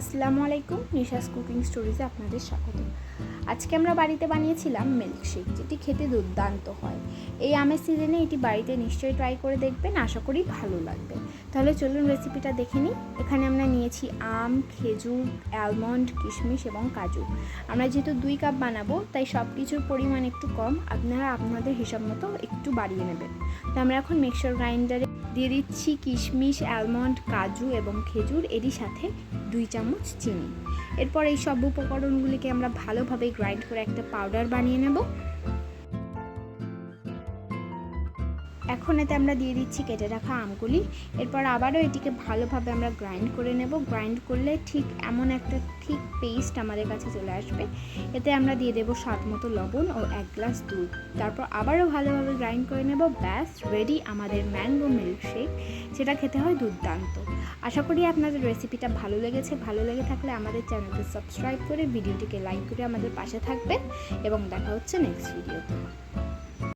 আসসালামু আলাইকুম, নিশাস কুকিং স্টোরিজে আপনাদের স্বাগত। আজকে আমরা বাড়িতে বানিয়েছিলাম মিল্কশেক, যেটি খেতে দুর্দান্ত হয়। এই আমের সিজনে এটি বাড়িতে নিশ্চয়ই ট্রাই করে দেখবেন, আশা করি ভালো লাগবে। তাহলে চলুন রেসিপিটা দেখে নিই। এখানে আমরা নিয়েছি আম, খেজুর অ্যালমন্ড কিশমিশ এবং কাজু। আমরা যেহেতু দুই কাপ বানাবো, তাই সব কিছুর পরিমাণ একটু কম। আপনারা আপনাদের হিসাব মতো একটু বাড়িয়ে নেবেন। তো আমরা এখন মিক্সার গ্রাইন্ডারে দিয়ে দিচ্ছি কিশমিশ অ্যালমন্ড কাজু এবং খেজুর। এরই সাথে দুই চামচ চিনি। এরপর এই সব উপকরণগুলিকে আমরা ভালোভাবে গ্রাইন্ড করে একটা পাউডার বানিয়ে নেব। এখন এতে আমরা দিয়ে দিচ্ছি কেটে রাখা আমগুলি। এরপর আবারও এটিকে ভালোভাবে আমরা গ্রাইন্ড করে নেব। গ্রাইন্ড করলে ঠিক এমন একটা ঠিক পেস্ট আমাদের কাছে চলে আসবে। এতে আমরা দিয়ে দেবো স্বাদ মতো লবণ ও এক গ্লাস দুধ। তারপর আবারও ভালোভাবে গ্রাইন্ড করে নেব। ব্যাস রেডি আমাদের ম্যাঙ্গো মিল্কশেক যেটা খেতে হয় দুর্দান্ত। আশা করি আপনাদের রেসিপিটা ভালো লেগেছে। ভালো লেগে থাকলে আমাদের চ্যানেলকে সাবস্ক্রাইব করে, ভিডিওটিকে লাইক করে আমাদের পাশে থাকবেন। এবং দেখা হচ্ছে নেক্সট ভিডিওতে